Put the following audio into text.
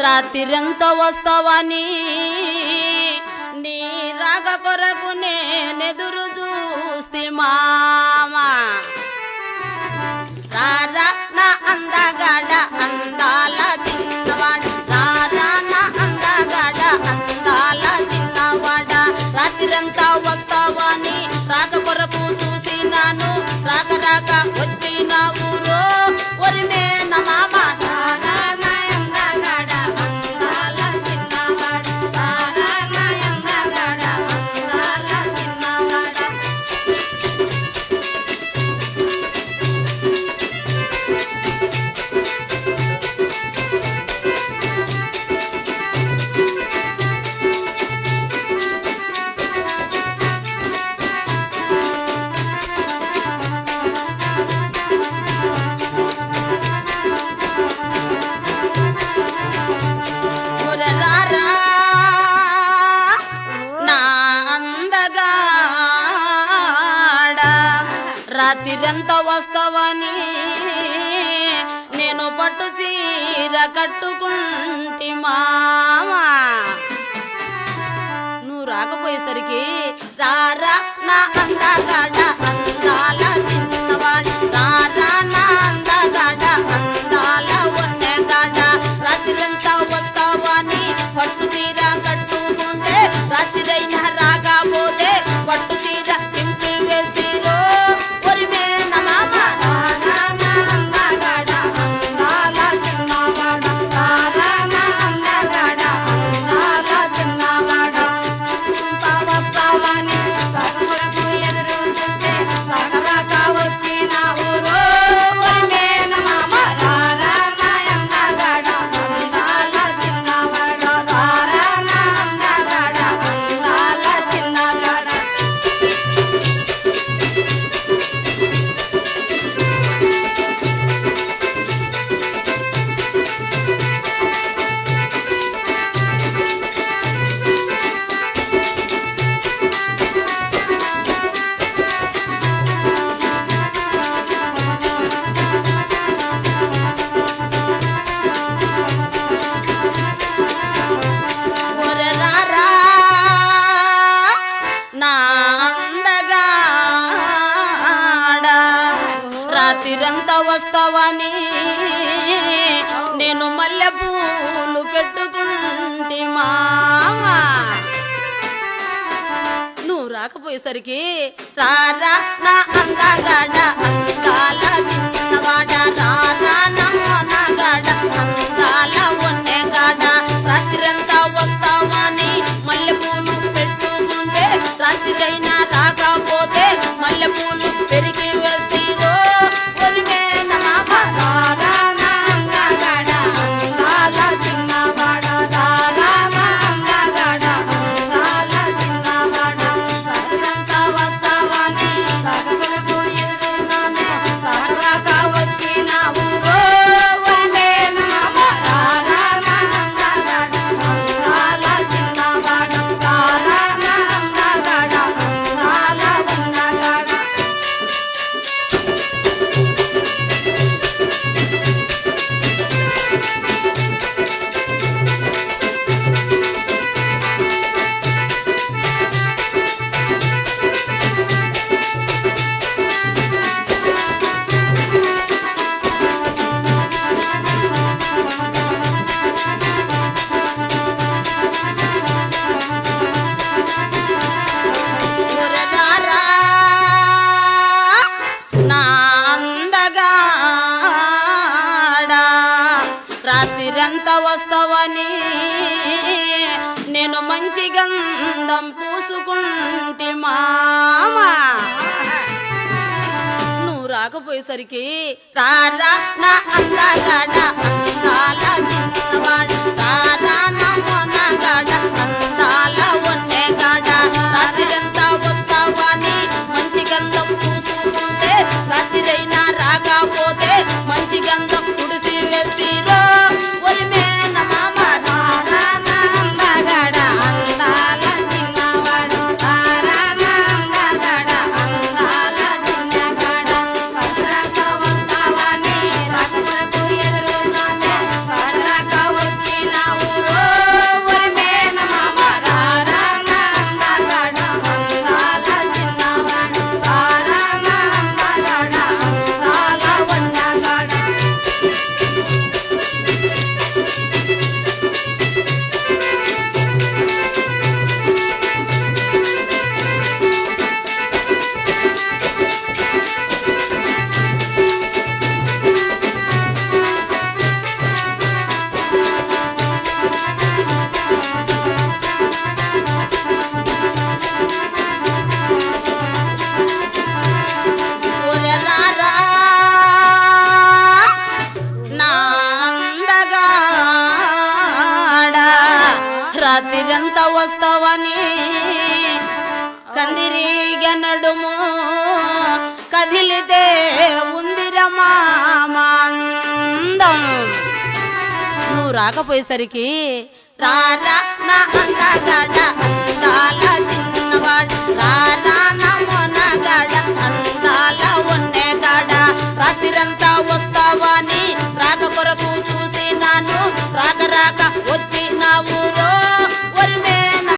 రాత్రిరంతా వస్తావని నీ? రాగ కొరకు నేనెదురు చూస్తే మా చీరంత వస్తావని నేను పట్టు చీర కట్టుకుంటి మామా. నువ్వు రాకపోయేసరికి రారా నా అందాగాడ వస్తావని నేను మల్లె పూలు పెట్టుకుంటే మామా నువ్వు రాకపోయేసరికి రాజా నా అందాగాడ అందాల మీరెంత వస్తావని నేను మంచి గంధం పూసుకుంటి మామా. నువ్వు రాకపోయేసరికి రారా అందాల రాత్రిరంత వస్తావని. కందిరీగ నడుము కదిలితే ఉందిరమా మాందం నువ్వు రాకపోయేసరికి రారా నా అందగాడ అందాల చిన్నవాడు. రారా